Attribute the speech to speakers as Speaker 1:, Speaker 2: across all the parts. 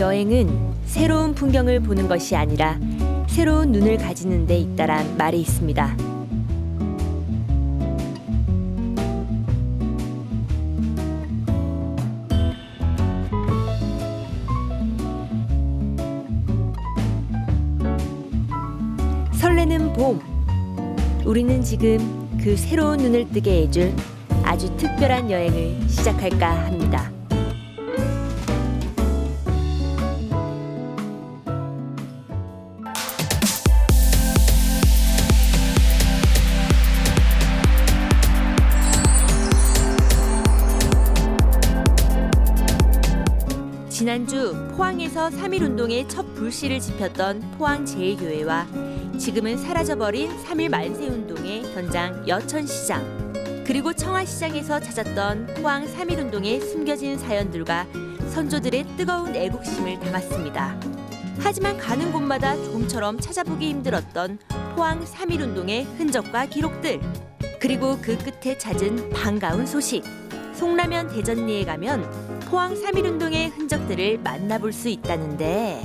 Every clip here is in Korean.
Speaker 1: 여행은 새로운 풍경을 보는 것이 아니라 새로운 눈을 가지는 데 있다란 말이 있습니다. 설레는 봄. 우리는 지금 그 새로운 눈을 뜨게 해줄 아주 특별한 여행을 시작할까 합니다. 포항에서 3.1 운동의 첫 불씨를 지폈던 포항 제1교회와 지금은 사라져버린 3.1 만세 운동의 현장 여천시장 그리고 청아시장에서 찾았던 포항 3.1 운동의 숨겨진 사연들과 선조들의 뜨거운 애국심을 담았습니다. 하지만 가는 곳마다 좀처럼 찾아보기 힘들었던 포항 3.1 운동의 흔적과 기록들 그리고 그 끝에 찾은 반가운 소식 송라면 대전리에 가면 포항 3.1 운동의 흔적들을 만나볼 수 있다는데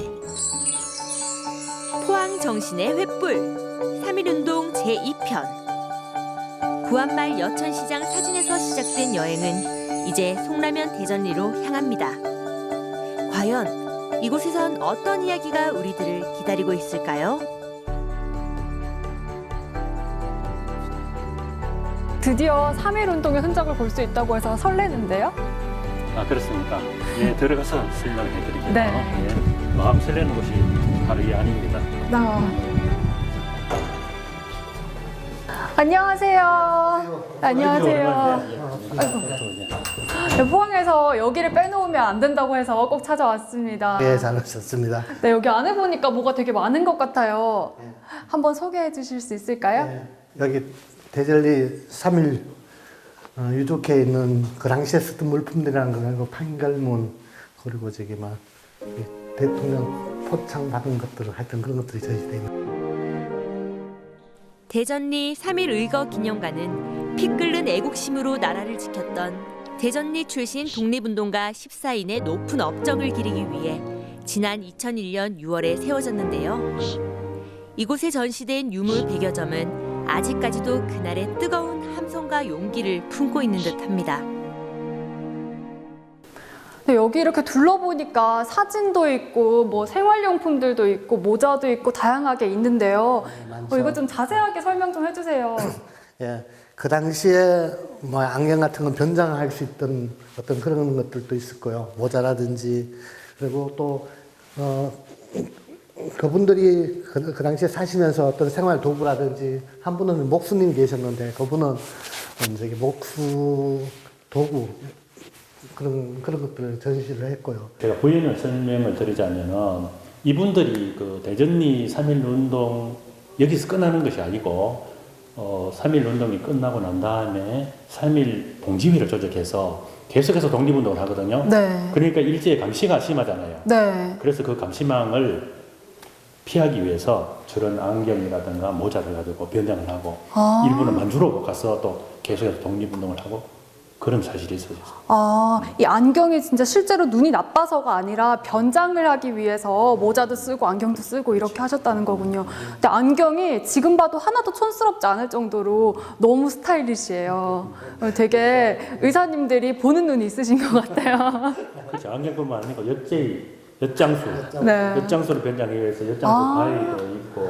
Speaker 1: 포항 정신의 횃불 3.1 운동 제2편 구한말 여천시장 사진에서 시작된 여행은 이제 송라면 대전리로 향합니다. 과연 이곳에선 어떤 이야기가 우리들을 기다리고 있을까요?
Speaker 2: 드디어 3.1 운동의 흔적을 볼 수 있다고 해서 설레는데요.
Speaker 3: 아 그렇습니까? 예, 들어가서 설명해 드릴게요.
Speaker 2: 네.
Speaker 3: 예, 마음 설레는 곳이 바로 이 안입니다.
Speaker 2: 나. 안녕하세요. 안녕하세요. 네, 포항에서 여기를 빼놓으면 안 된다고 해서 꼭 찾아왔습니다.
Speaker 4: 예, 잘 오셨습니다.
Speaker 2: 네, 여기 안에 보니까 뭐가 되게 많은 것 같아요. 한번 소개해 주실 수 있을까요?
Speaker 4: 예, 여기 대전리 3일 어, 유족회에 있는 그 당시에 쓰던 물품들이라는 거, 그리고 판결문, 그리고 저기 막이 대통령 포창 받은 것들, 하여튼 그런 것들이 저희돼 있는.
Speaker 1: 대전리 3.1 의거 기념관은 피 끓는 애국심으로 나라를 지켰던 대전리 출신 독립운동가 14인의 높은 업적을 기리기 위해 지난 2001년 6월에 세워졌는데요. 이곳에 전시된 유물 100여 점은 아직까지도 그날의 뜨거운 함성과 용기를 품고 있는 듯합니다.
Speaker 2: 네, 여기 이렇게 둘러보니까 사진도 있고 뭐 생활용품들도 있고 모자도 있고 다양하게 있는데요. 어, 이거 좀 자세하게 설명 좀 해주세요.
Speaker 4: 예, 그 당시에 뭐 안경 같은 건 변장할 수 있던 어떤 그런 것들도 있었고요. 모자라든지 그리고 또 어, 그분들이 그, 그 당시에 사시면서 어떤 생활 도구라든지 한 분은 목수님 계셨는데 그분은 음, 저기 목수 도구 그런 그런 것들을 전시를 했고요.
Speaker 3: 제가 부연을 설명을 드리자면은 이분들이 그 대전리 3.1 운동 여기서 끝나는 것이 아니고 어, 3.1 운동이 끝나고 난 다음에 3.1 동지회를 조직해서 계속해서 독립운동을 하거든요.
Speaker 2: 네.
Speaker 3: 그러니까 일제의 감시가 심하잖아요.
Speaker 2: 네.
Speaker 3: 그래서 그 감시망을 피하기 위해서 저런 안경이라든가 모자를 가지고 변장을 하고
Speaker 2: 아.
Speaker 3: 일부는 만주로 가서 또 계속해서 독립운동을 하고 그런 사실이 있었어요.
Speaker 2: 아, 이 안경이 진짜 실제로 눈이 나빠서가 아니라 변장을 하기 위해서 모자도 쓰고 안경도 쓰고 이렇게 하셨다는 거군요. 근데 안경이 지금 봐도 하나도 촌스럽지 않을 정도로 너무 스타일리시해요. 어, 되게 의사님들이 보는 눈이 있으신 것 같아요.
Speaker 3: 그렇죠. 안경뿐만 아니고 엿제이, 엿장수,
Speaker 2: 네.
Speaker 3: 엿장수를 변장하기 위해서 엿장수
Speaker 2: 아.
Speaker 3: 가위도 있고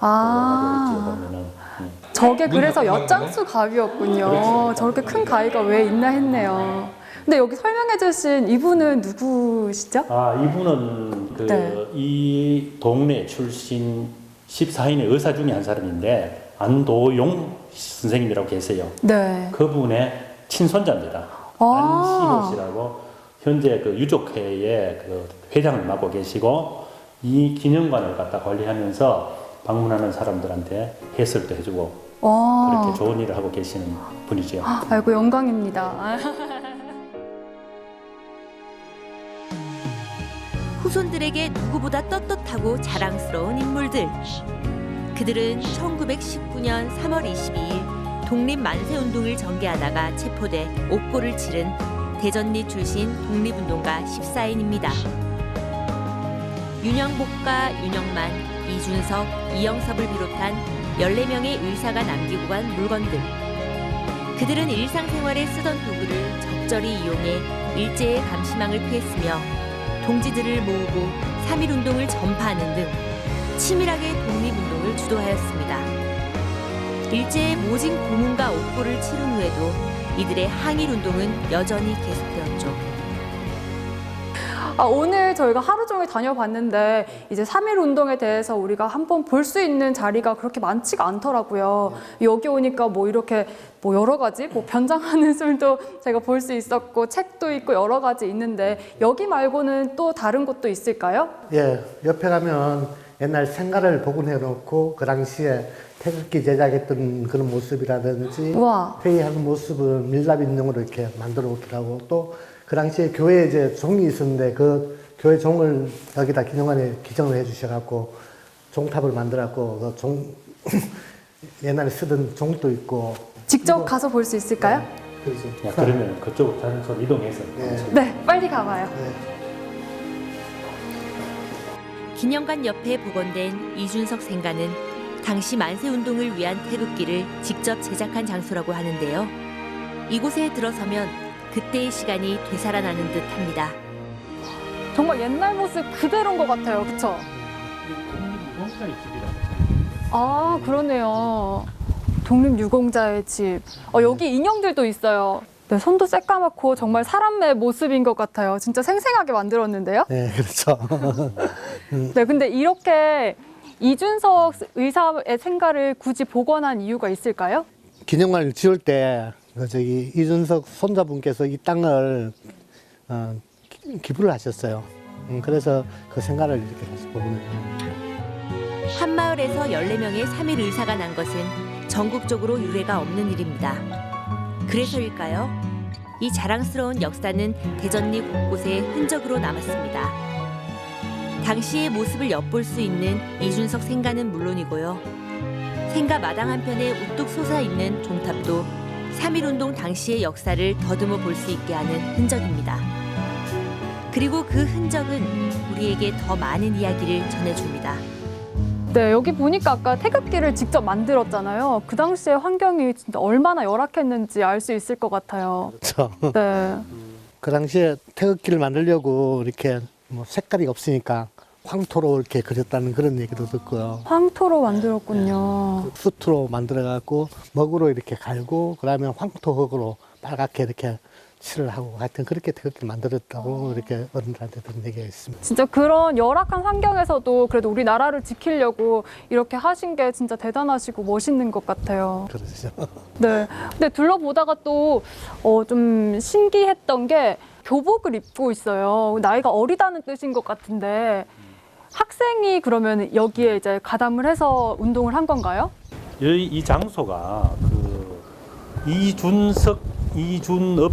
Speaker 2: 아.
Speaker 3: 보면은 음.
Speaker 2: 저게 그래서 엿장수 가위였군요. 저렇게 큰 가위가 왜 있나 했네요. 근데 여기 설명해 주신 이분은 누구시죠?
Speaker 3: 아 이분은 그
Speaker 2: 네.
Speaker 3: 이 동네 출신 14인의 의사 중에 한 사람인데 안도용 선생님이라고 계세요.
Speaker 2: 네.
Speaker 3: 그분의 친손자입니다.
Speaker 2: 아.
Speaker 3: 안시호 씨라고 현재 그 유족회의 그 회장을 맡고 계시고 이 기념관을 갖다 관리하면서 방문하는 사람들한테 해설도 해주고
Speaker 2: 와.
Speaker 3: 그렇게 좋은 일을 하고 계시는 분이죠.
Speaker 2: 아이고 영광입니다.
Speaker 1: 후손들에게 누구보다 떳떳하고 자랑스러운 인물들. 그들은 1919년 3월 22일 독립 만세 운동을 전개하다가 체포돼 옥고를 치른 대전리 출신 독립운동가 14인입니다. 윤영복과 윤영만, 이준석, 이영섭을 비롯한 14명의 의사가 남기고 간 물건들. 그들은 일상생활에 쓰던 도구를 적절히 이용해 일제의 감시망을 피했으며 동지들을 모으고 3.1운동을 전파하는 등 치밀하게 독립운동을 주도하였습니다. 일제의 모진 고문과 옥고를 치른 후에도 이들의 항일 운동은 여전히 계속되었죠.
Speaker 2: 아, 오늘 저희가 하루 종일 다녀봤는데 이제 3.1 운동에 대해서 우리가 한번 볼 수 있는 자리가 그렇게 많지가 않더라고요. 여기 오니까 뭐 이렇게 뭐 여러 가지 뭐 변장하는 술도 제가 볼 수 있었고 책도 있고 여러 가지 있는데 여기 말고는 또 다른 곳도 있을까요?
Speaker 4: 예, 옆에 가면 옛날 생가를 복원해 놓고 그 당시에 태극기 제작했던 그런 모습이라든지
Speaker 2: 우와.
Speaker 4: 회의하는 모습을 밀랍 인형으로 이렇게 만들어 하고 또 그 당시에 교회에 이제 종이 있었는데 그 교회 종을 여기다 기념관에 기정을 해 주셔갖고 종탑을 만들었고 그 종 옛날에 쓰던 종도 있고
Speaker 2: 직접
Speaker 4: 이거-
Speaker 2: 가서 볼 수 있을까요?
Speaker 4: 그러죠.
Speaker 3: 야, 그러면 그쪽 장소 이동해서
Speaker 4: 네.
Speaker 2: 네, 빨리 가봐요.
Speaker 4: 네.
Speaker 1: 기념관 옆에 복원된 이준석 생가는 당시 만세운동을 위한 태극기를 직접 제작한 장소라고 하는데요. 이곳에 들어서면 그때의 시간이 되살아나는 듯 합니다.
Speaker 2: 정말 옛날 모습 그대로인 것 같아요. 그쵸?
Speaker 3: 독립유공자의 집이라고.
Speaker 2: 아, 그러네요. 독립유공자의 집. 어, 여기 인형들도 있어요. 네, 손도 새까맣고 정말 사람의 모습인 것 같아요. 진짜 생생하게 만들었는데요.
Speaker 4: 네, 그렇죠.
Speaker 2: 네, 근데 이렇게 이준석 의사의 생가를 굳이 복원한 이유가 있을까요?
Speaker 4: 기념관을 지을 때, 그 저기, 이준석 손자분께서 이 땅을, 어, 기- 기부를 하셨어요. 음, 그래서 그 생각을 이렇게 다시 복원해요.
Speaker 1: 한 마을에서 14명의 3.1 의사가 난 것은 전국적으로 유례가 없는 일입니다. 그래서일까요? 이 자랑스러운 역사는 대전리 곳곳에 흔적으로 남았습니다. 당시의 모습을 엿볼 수 있는 이준석 생가는 물론이고요. 생가 마당 한편에 우뚝 솟아있는 종탑도 3.1운동 당시의 역사를 더듬어 볼 수 있게 하는 흔적입니다. 그리고 그 흔적은 우리에게 더 많은 이야기를 전해줍니다.
Speaker 2: 네, 여기 보니까 아까 태극기를 직접 만들었잖아요. 그 당시에 환경이 진짜 얼마나 열악했는지 알 수 있을 것 같아요.
Speaker 4: 그렇죠.
Speaker 2: 네.
Speaker 4: 그 당시에 태극기를 만들려고 이렇게 뭐 색깔이 없으니까 황토로 이렇게 그렸다는 그런 얘기도 듣고요.
Speaker 2: 황토로 만들었군요.
Speaker 4: 수트로 만들어갖고 먹으로 이렇게 갈고 그러면 황토 흙으로 빨갛게 이렇게 칠을 하고 하여튼 그렇게 태극기를 만들었다고 이렇게 어른들한테 들은 얘기가 있습니다.
Speaker 2: 진짜 그런 열악한 환경에서도 그래도 우리 나라를 지키려고 이렇게 하신 게 진짜 대단하시고 멋있는 것 같아요.
Speaker 4: 그러죠.
Speaker 2: 네. 근데 둘러보다가 또, 어, 좀 신기했던 게 교복을 입고 있어요. 나이가 어리다는 뜻인 것 같은데 학생이 그러면 여기에 이제 가담을 해서 운동을 한 건가요?
Speaker 3: 이, 이 장소가 그 이준석, 이준업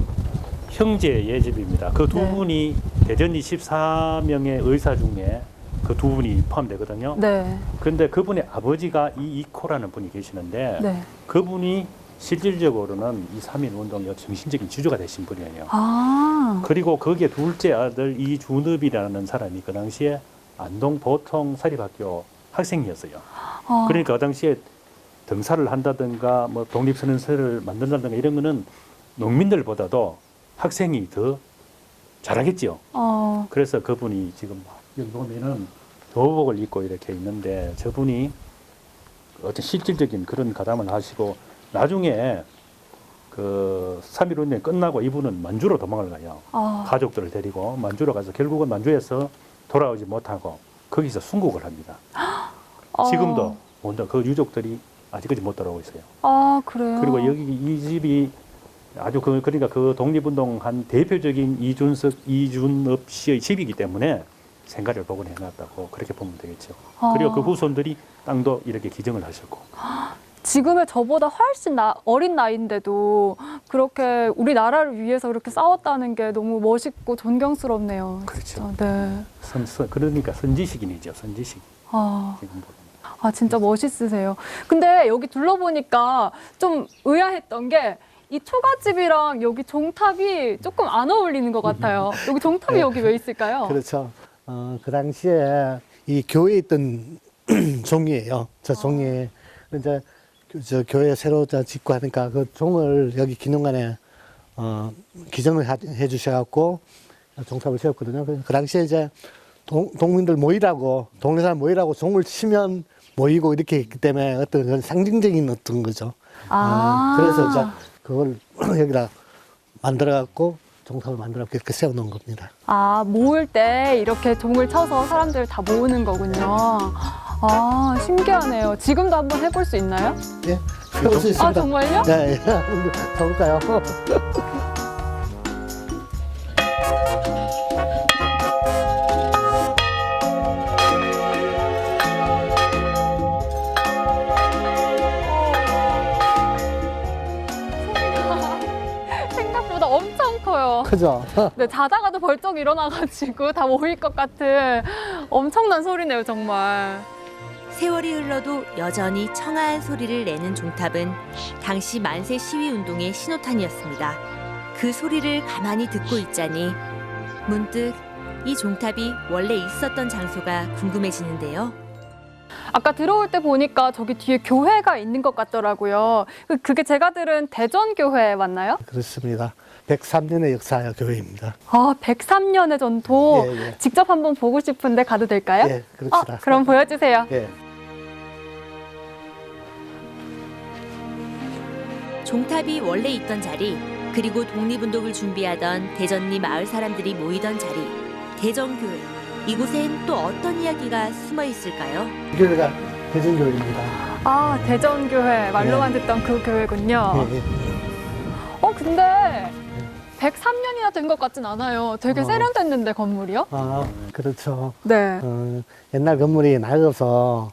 Speaker 3: 형제의 집입니다. 그 두
Speaker 2: 네.
Speaker 3: 분이 대전이 14명의 의사 중에 그 두 분이 포함되거든요.
Speaker 2: 네.
Speaker 3: 그런데 그분의 아버지가 이 이코라는 분이 계시는데
Speaker 2: 네.
Speaker 3: 그분이 실질적으로는 이3.1 운동의 정신적인 지주가 되신 분이에요.
Speaker 2: 아.
Speaker 3: 그리고 거기에 둘째 아들 이준업이라는 사람이 그 당시에 안동 보통 사립학교 학생이었어요.
Speaker 2: 아.
Speaker 3: 그러니까 그 당시에 등사를 한다든가 뭐 독립선언서를 만든다든가 이런 거는 농민들보다도 학생이 더 잘하겠지요.
Speaker 2: 어.
Speaker 3: 그래서 그분이 지금 여기 보면은 교복을 입고 이렇게 있는데 저분이 어떤 실질적인 그런 가담을 하시고 나중에 그 3.1 운동이 끝나고 이분은 만주로 도망을 가요.
Speaker 2: 아.
Speaker 3: 가족들을 데리고 만주로 가서 결국은 만주에서 돌아오지 못하고 거기서 순국을 합니다.
Speaker 2: 어.
Speaker 3: 지금도 먼저 그 유족들이 아직까지 못 돌아오고 있어요.
Speaker 2: 아, 그래요?
Speaker 3: 그리고 여기 이 집이 아주 그 그러니까 그 독립운동 한 대표적인 이준석 이준업 씨의 집이기 때문에 생가를 복원해 놨다고 그렇게 보면 되겠죠.
Speaker 2: 아.
Speaker 3: 그리고 그 후손들이 땅도 이렇게 기증을 하셨고
Speaker 2: 지금의 저보다 훨씬 나, 어린 나이인데도 그렇게 우리나라를 위해서 그렇게 싸웠다는 게 너무 멋있고 존경스럽네요.
Speaker 3: 그렇죠.
Speaker 2: 네.
Speaker 3: 선, 선, 그러니까 선지식인이죠. 선지식
Speaker 2: 아,
Speaker 3: 지금 보면.
Speaker 2: 아, 진짜 멋있으세요. 근데 여기 둘러보니까 좀 의아했던 게 이 초가집이랑 여기 종탑이 조금 안 어울리는 것 같아요. 여기 종탑이
Speaker 4: 네.
Speaker 2: 여기 왜 있을까요?
Speaker 4: 그렇죠. 어, 그 당시에 이 교회에 있던 종이에요. 저 종이. 이제 그- 저 교회 새로 저 짓고 하니까 그 종을 여기 기념관에 어, 기증을 하- 해 주셔갖고 종탑을 세웠거든요. 그, 그 당시에 이제 동, 동민들 모이라고, 동네 사람 모이라고 종을 치면 모이고 이렇게 했기 때문에 어떤 그런 상징적인 어떤 거죠.
Speaker 2: 아.
Speaker 4: 어, 그래서 이제 그걸 여기다 만들어갖고 종탑을 만들어갖고 이렇게 세워놓은 겁니다.
Speaker 2: 아, 모을 때 이렇게 종을 쳐서 사람들 다 모으는 거군요. 아, 신기하네요. 지금도 한번 해볼 수 있나요?
Speaker 4: 예, 세울 수 있습니다.
Speaker 2: 아, 정말요?
Speaker 4: 예, 예. 가볼까요?
Speaker 2: 생각보다 엄청 커요.
Speaker 4: 크죠?
Speaker 2: 네, 자다가도 벌떡 일어나가지고 다 모일 것 같은 엄청난 소리네요, 정말.
Speaker 1: 세월이 흘러도 여전히 청아한 소리를 내는 종탑은 당시 만세 시위 운동의 신호탄이었습니다. 그 소리를 가만히 듣고 있자니 문득 이 종탑이 원래 있었던 장소가 궁금해지는데요.
Speaker 2: 아까 들어올 때 보니까 저기 뒤에 교회가 있는 것 같더라고요. 그- 그게 제가 들은 대전 교회 맞나요?
Speaker 4: 그렇습니다. 103년의 역사의 교회입니다.
Speaker 2: 아, 103년의 전통.
Speaker 4: 예, 예.
Speaker 2: 직접 한번 보고 싶은데 가도 될까요?
Speaker 4: 예, 그렇습니다.
Speaker 2: 어, 그럼 보여주세요.
Speaker 4: 예.
Speaker 1: 종탑이 원래 있던 자리, 그리고 독립운동을 준비하던 대전리 마을 사람들이 모이던 자리, 대전교회. 이곳엔 또 어떤 이야기가 숨어 있을까요?
Speaker 4: 이 교회가 대전교회입니다.
Speaker 2: 아, 대전교회. 말로만 듣던 그 교회군요.
Speaker 4: 예, 예.
Speaker 2: 어, 근데 103년이나 된 것 같진 않아요. 되게
Speaker 4: 어.
Speaker 2: 세련됐는데, 건물이요?
Speaker 4: 아, 그렇죠.
Speaker 2: 네.
Speaker 4: 어, 옛날 건물이 낡아서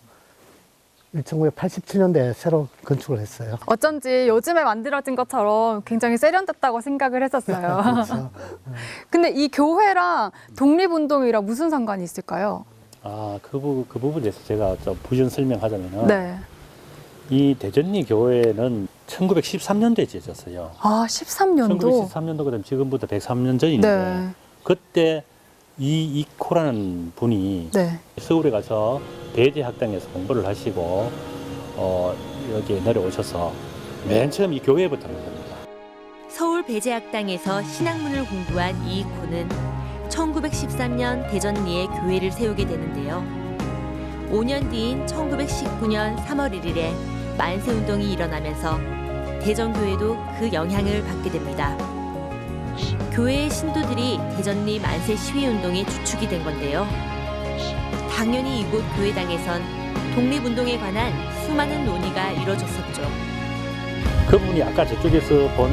Speaker 4: 1987년도에 새로 건축을 했어요.
Speaker 2: 어쩐지 요즘에 만들어진 것처럼 굉장히 세련됐다고 생각을 했었어요.
Speaker 4: 그렇죠.
Speaker 2: 근데 이 교회랑 독립운동이랑 무슨 상관이 있을까요?
Speaker 3: 아, 그, 부, 그 부분에 대해서 제가 좀 부연 설명하자면은
Speaker 2: 네.
Speaker 3: 이 대전리 교회는 1913년도에 지어졌어요.
Speaker 2: 아, 13년도?
Speaker 3: 1913년도 그다음 지금부터 103년 전인데
Speaker 2: 네.
Speaker 3: 그때 이 이코라는 분이
Speaker 2: 네.
Speaker 3: 서울에 가서 대제 학당에서 공부를 하시고 어, 여기에 내려오셔서 맨 처음 이 교회부터 만듭니다.
Speaker 1: 서울 배재학당에서 신학문을 공부한 이익호는 1913년 대전리에 교회를 세우게 되는데요. 5년 뒤인 1919년 3월 1일에 만세운동이 일어나면서 대전교회도 그 영향을 받게 됩니다. 교회의 신도들이 대전리 만세 시위운동의 주축이 된 건데요. 당연히 이곳 교회당에선 독립운동에 관한 수많은 논의가 이뤄졌었죠.
Speaker 3: 그분이 아까 저쪽에서 본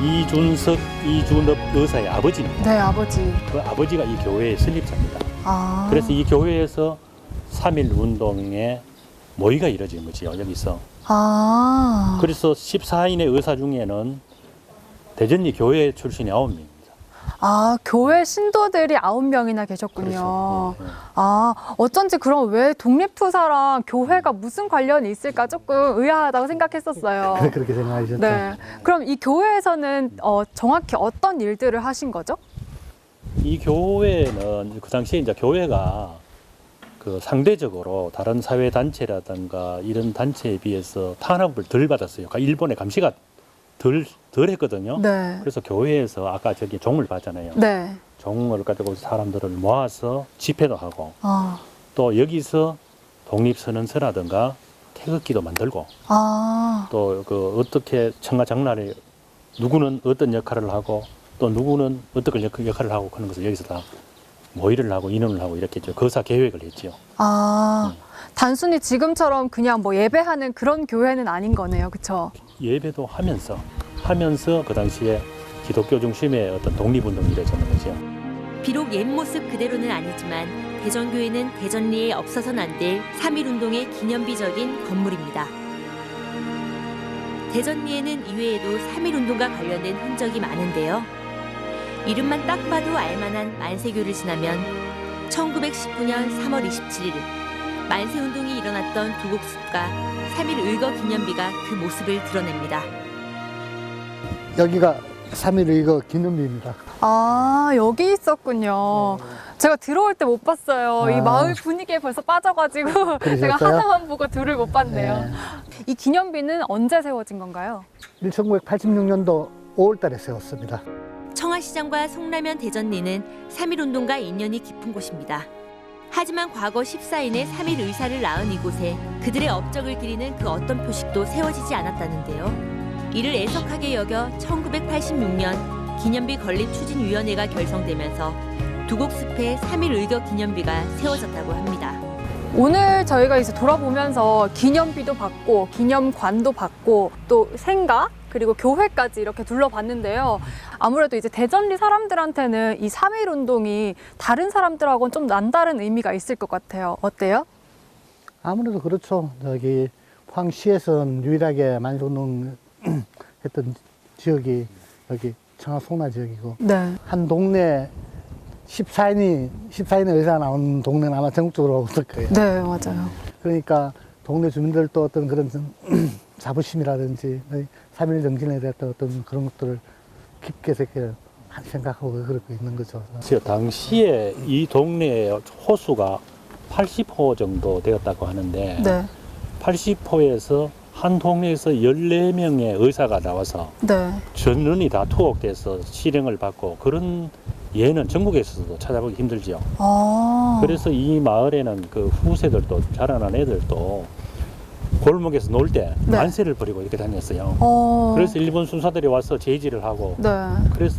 Speaker 3: 이준석, 이준업 의사의 아버지입니다.
Speaker 2: 네, 아버지.
Speaker 3: 그 아버지가 이 교회의 설립자입니다.
Speaker 2: 아.
Speaker 3: 그래서 이 교회에서 3.1 운동의 모의가 이루어진 거지요, 여기서.
Speaker 2: 아.
Speaker 3: 그래서 14인의 의사 중에는 대전리 교회 출신이 9명입니다.
Speaker 2: 아, 교회 신도들이 아홉 명이나 계셨군요.
Speaker 3: 그렇죠.
Speaker 2: 아, 어쩐지 그럼 왜 독립투사랑 교회가 무슨 관련이 있을까 조금 의아하다고 생각했었어요.
Speaker 4: 그래, 그렇게 생각하셨죠.
Speaker 2: 네. 그럼 이 교회에서는 어, 정확히 어떤 일들을 하신 거죠?
Speaker 3: 이 교회는 그 당시에 이제 교회가 그 상대적으로 다른 사회 단체라든가 이런 단체에 비해서 탄압을 덜 받았어요. 그러니까 일본의 감시가 덜, 덜 했거든요.
Speaker 2: 네.
Speaker 3: 그래서 교회에서 아까 저기 종을 봤잖아요.
Speaker 2: 네.
Speaker 3: 종을 가지고 사람들을 모아서 집회도 하고
Speaker 2: 아.
Speaker 3: 또 여기서 독립선언서라든가 태극기도 만들고
Speaker 2: 아.
Speaker 3: 또그 어떻게 청가 장날에 누구는 어떤 역할을 하고 또 누구는 어떤 역- 역할을 하고 하는 것을 여기서 다 모의를 하고 인원을 하고 이렇게 저 거사 계획을 했지요.
Speaker 2: 아.
Speaker 3: 음.
Speaker 2: 단순히 지금처럼 그냥 뭐 예배하는 그런 교회는 아닌 거네요. 그쵸?
Speaker 3: 예배도 하면서 하면서 그 당시에 기독교 중심의 어떤 독립운동이 이루어졌는 거죠.
Speaker 1: 비록 옛 모습 그대로는 아니지만 대전교회는 대전리에 없어서는 안 될 3.1운동의 기념비적인 건물입니다. 대전리에는 이외에도 3.1운동과 관련된 흔적이 많은데요. 이름만 딱 봐도 알만한 만세교를 지나면 1919년 3월 27일 만세운동이 일어났던 두곡숲과 3.1 의거 기념비가 그 모습을 드러냅니다.
Speaker 4: 여기가 3.1 이거 기념비입니다.
Speaker 2: 아, 여기 있었군요. 제가 들어올 때 못 봤어요. 이
Speaker 4: 아.
Speaker 2: 마을 분위기에 벌써 빠져가지고 제가
Speaker 4: 그러셨어요?
Speaker 2: 하나만 보고 둘을 못 봤네요.
Speaker 4: 네.
Speaker 2: 이 기념비는 언제 세워진 건가요?
Speaker 4: 1986년도 5월 달에 세웠습니다.
Speaker 1: 청아시장과 송라면 대전리는 3.1운동과 인연이 깊은 곳입니다. 하지만 과거 14인의 3.1 의사를 낳은 이곳에 그들의 업적을 기리는 그 어떤 표식도 세워지지 않았다는데요. 이를 애석하게 여겨 1986년 기념비 건립 추진위원회가 결성되면서 두곡숲에 3.1 의격 기념비가 세워졌다고 합니다.
Speaker 2: 오늘 저희가 이제 돌아보면서 기념비도 받고 기념관도 받고 또 생가 그리고 교회까지 이렇게 둘러봤는데요. 아무래도 이제 대전리 사람들한테는 이3.1 운동이 다른 사람들하고는 좀 남다른 의미가 있을 것 같아요. 어때요?
Speaker 4: 아무래도 그렇죠. 저기 포항시에서는 유일하게 만일운동 했던 지역이 여기 청하 송나 지역이고
Speaker 2: 네.
Speaker 4: 한 동네 14인이 14인의 의사가 나온 동네는 아마 전국적으로 없을 거예요.
Speaker 2: 네, 맞아요.
Speaker 4: 그러니까 동네 주민들도 어떤 그런 좀 자부심이라든지 3.1 정신에 대한 어떤 그런 것들을 깊게 이렇게 생각하고 그러고 있는 거죠.
Speaker 3: 저 당시에 이 동네의 호수가 80호 정도 되었다고 하는데
Speaker 2: 네.
Speaker 3: 80호에서 한 동네에서 14명의 의사가 나와서
Speaker 2: 네.
Speaker 3: 전원이 다 투옥돼서 실행을 받고 그런 예는 전국에서도 찾아보기 힘들지요.
Speaker 2: 아.
Speaker 3: 그래서 이 마을에는 그 후세들도 자라난 애들도 골목에서 놀 때
Speaker 2: 네.
Speaker 3: 만세를 부리고 이렇게 다녔어요.
Speaker 2: 어.
Speaker 3: 그래서 일본 순사들이 와서 제지를 하고
Speaker 2: 네.
Speaker 3: 그래서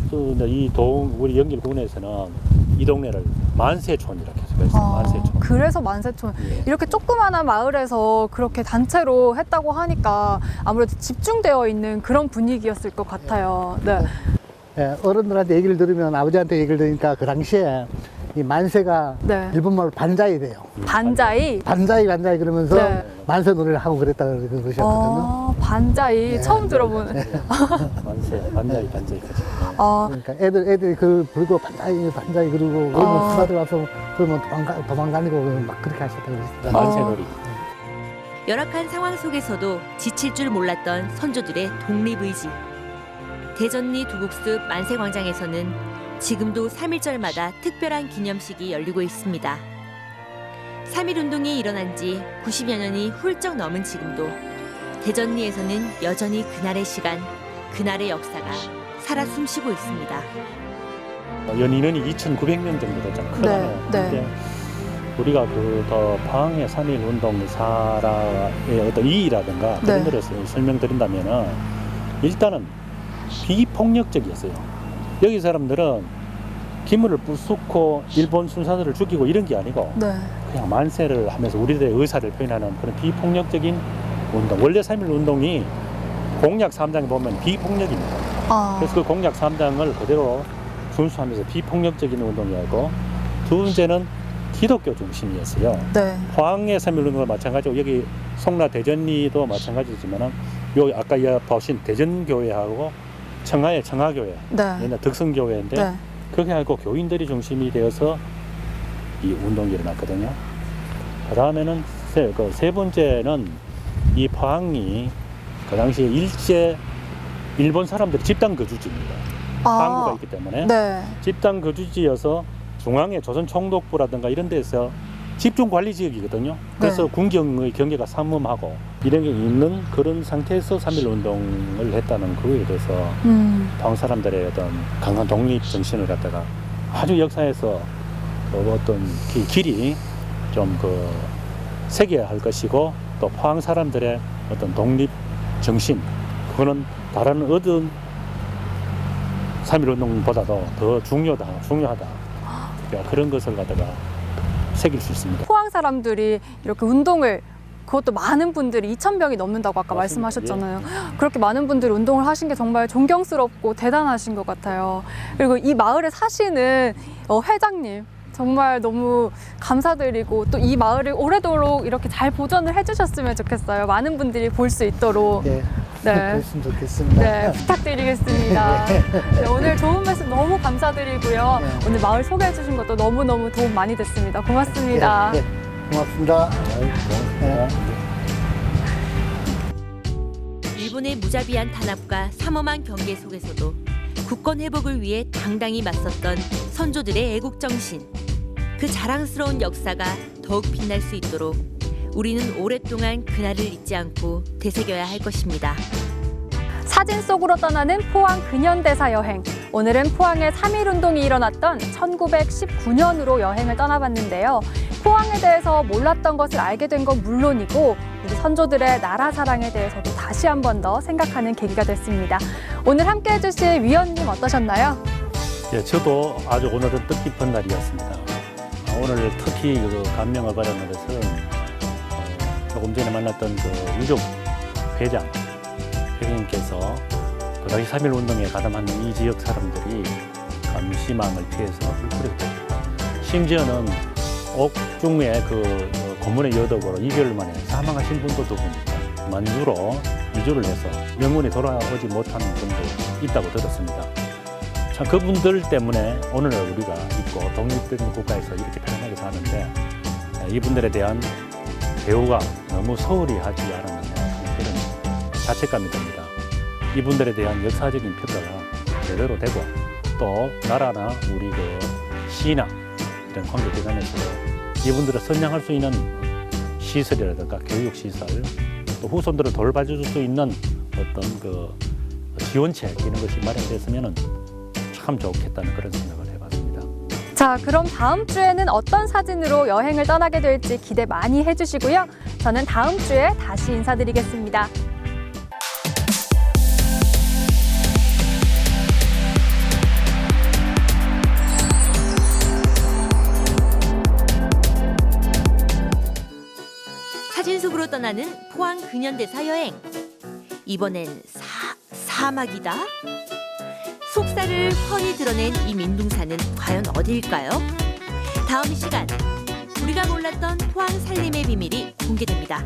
Speaker 3: 이동 우리 연길군에서는 이 동네를 만세촌 이렇게 해서
Speaker 2: 아,
Speaker 3: 만세촌.
Speaker 2: 그래서 만세촌
Speaker 3: 예.
Speaker 2: 이렇게 조그마한 마을에서 그렇게 단체로 했다고 하니까 아무래도 집중되어 있는 그런 분위기였을 것 같아요. 네.
Speaker 4: 예, 어른들한테 얘기를 들으면 아버지한테 얘기를 들으니까 그 당시에 이 만세가
Speaker 2: 네.
Speaker 4: 일본말로 반자이 돼요.
Speaker 2: 반자이.
Speaker 4: 반자이 반자이 그러면서
Speaker 2: 네.
Speaker 4: 만세 노래를 하고 그랬다 그런 것이었거든요.
Speaker 2: 어, 반자이
Speaker 4: 네,
Speaker 2: 처음
Speaker 4: 네,
Speaker 2: 들어보는.
Speaker 3: 만세 반자이 반자이까지.
Speaker 2: 어,
Speaker 4: 그러니까 애들 애들이 그 불고 반자이 반자이 그러고
Speaker 2: 어.
Speaker 4: 수사들 와서 그러면 도망가 도망다니고 막 그렇게 하셨다고 그랬습니다.
Speaker 3: 만세 놀이.
Speaker 1: 열악한 상황 속에서도 지칠 줄 몰랐던 선조들의 독립의지. 대전리 두곡숲 만세광장에서는 지금도 3.1절마다 특별한 기념식이 열리고 있습니다. 3.1 운동이 일어난 지 90여 년이 훌쩍 넘은 지금도 대전리에서는 여전히 그날의 시간, 그날의 역사가 살아 숨쉬고 있습니다.
Speaker 3: 연인원이 2,900명 정도 되잖아요. 크잖아요.
Speaker 2: 네,
Speaker 3: 근데 우리가 그 더 방해 3.1 운동 사라의 어떤 이의라든가 그런
Speaker 2: 네.
Speaker 3: 거를 설명드린다면은 일단은 비폭력적이었어요. 여기 사람들은 기물을 부수고 일본 순사들을 죽이고 이런 게 아니고
Speaker 2: 네.
Speaker 3: 그냥 만세를 하면서 우리들의 의사를 표현하는 그런 비폭력적인 운동. 원래 3.1 운동이 공약 3장에 보면 비폭력입니다.
Speaker 2: 아,
Speaker 3: 그래서 그 공약 3장을 그대로 준수하면서 비폭력적인 운동이었고 두 번째는 기독교 중심이었어요.
Speaker 2: 네.
Speaker 3: 포항의 3.1 운동도 마찬가지고 여기 송라 대전리도 마찬가지지만은 요 아까 이 보신 대전교회하고 청하의 청하교회
Speaker 2: 네.
Speaker 3: 옛날 덕성교회인데
Speaker 2: 네.
Speaker 3: 그렇게 하고 교인들이 중심이 되어서 이 운동이 일어났거든요. 그 다음에는 세, 그 세 번째는 이 포항이 그 당시에 일제 일본 사람들이 집단 거주지입니다. 항구가
Speaker 2: 아,
Speaker 3: 있기 때문에
Speaker 2: 네.
Speaker 3: 집단 거주지여서 중앙에 조선 총독부라든가 이런 데서 집중 관리 지역이거든요. 그래서
Speaker 2: 네.
Speaker 3: 군경의 경계가 삼엄하고 이런 게 있는 그런 상태에서 3.1 운동을 했다는 그거에 대해서
Speaker 2: 음,
Speaker 3: 포항 사람들의 어떤 강한 독립 정신을 갖다가 아주 역사에서 그 어떤 기- 길이 좀 그 새겨야 할 것이고 또 포항 사람들의 어떤 독립 정신 그거는 다른 어떤 3.1 운동보다도 더 중요하다 중요하다 그러니까 그런 것을 갖다가 새길 수 있습니다.
Speaker 2: 포항 사람들이 이렇게 운동을 그것도 많은 분들이 2천 명이 넘는다고 아까
Speaker 3: 맞습니다.
Speaker 2: 말씀하셨잖아요. 그렇게 많은 분들이 운동을 하신 게 정말 존경스럽고 대단하신 것 같아요. 그리고 이 마을에 사시는 어, 회장님 정말 너무 감사드리고 또 이 마을을 오래도록 이렇게 잘 보존을 해주셨으면 좋겠어요. 많은 분들이 볼 수 있도록
Speaker 4: 네,
Speaker 2: 네.
Speaker 4: 그랬으면 좋겠습니다.
Speaker 2: 네, 부탁드리겠습니다. 네, 오늘 좋은 말씀 너무 감사드리고요.
Speaker 4: 네.
Speaker 2: 오늘 마을 소개해 주신 것도 너무너무 도움 많이 됐습니다. 고맙습니다.
Speaker 4: 네, 네, 고맙습니다. 네.
Speaker 1: 일본의 무자비한 탄압과 삼엄한 경계 속에서도 국권 회복을 위해 당당히 맞섰던 선조들의 애국 정신. 그 자랑스러운 역사가 더욱 빛날 수 있도록 우리는 오랫동안 그날을 잊지 않고 되새겨야 할 것입니다.
Speaker 2: 사진 속으로 떠나는 포항 근현대사 여행. 오늘은 포항에 3.1 운동이 일어났던 1919년으로 여행을 떠나봤는데요. 포항에 대해서 몰랐던 것을 알게 된 건 물론이고 우리 선조들의 나라 사랑에 대해서도 다시 한 번 더 생각하는 계기가 됐습니다. 오늘 함께 해주실 위원님 어떠셨나요?
Speaker 3: 예, 저도 아주 오늘은 뜻깊은 날이었습니다. 아, 오늘 특히 그 감명을 받았는 것은 어, 조금 전에 만났던 그 유족 회장 회장님께서 그 당시 3.1 운동에 가담하는 이 지역 사람들이 감시망을 피해서 hul뿌렸다. 심지어는 옥중의 그 어, 고문의 여덕으로 2개월 만에 사망하신 분도 두 분, 만주로 이주를 해서 영원히 돌아오지 못하는 분도 있다고 들었습니다. 참 그분들 때문에 오늘 우리가 있고 독립된 국가에서 이렇게 편안하게 사는데 에, 이분들에 대한 배우가 너무 소홀히 하지 않았느냐 그런 자책감이 듭니다. 이분들에 대한 역사적인 평가가 제대로 되고 또 나라나 우리 그 시나 이런 관계기관에서 이분들을 선양할 수 있는 시설이라든가 교육 시설 또 후손들을 돌봐줄 수 있는 어떤 그 지원책 이런 것이 마련됐으면은 참 좋겠다는 그런 생각을.
Speaker 2: 자, 그럼 다음 주에는 어떤 사진으로 여행을 떠나게 될지 기대 많이 해주시고요. 저는 다음 주에 다시 인사드리겠습니다.
Speaker 1: 사진 속으로 떠나는 포항 근현대사 여행. 이번엔 사, 사막이다. 속살을 훤히 드러낸 이 민둥사는 과연 어디일까요? 다음 시간 우리가 몰랐던 포항 살림의 비밀이 공개됩니다.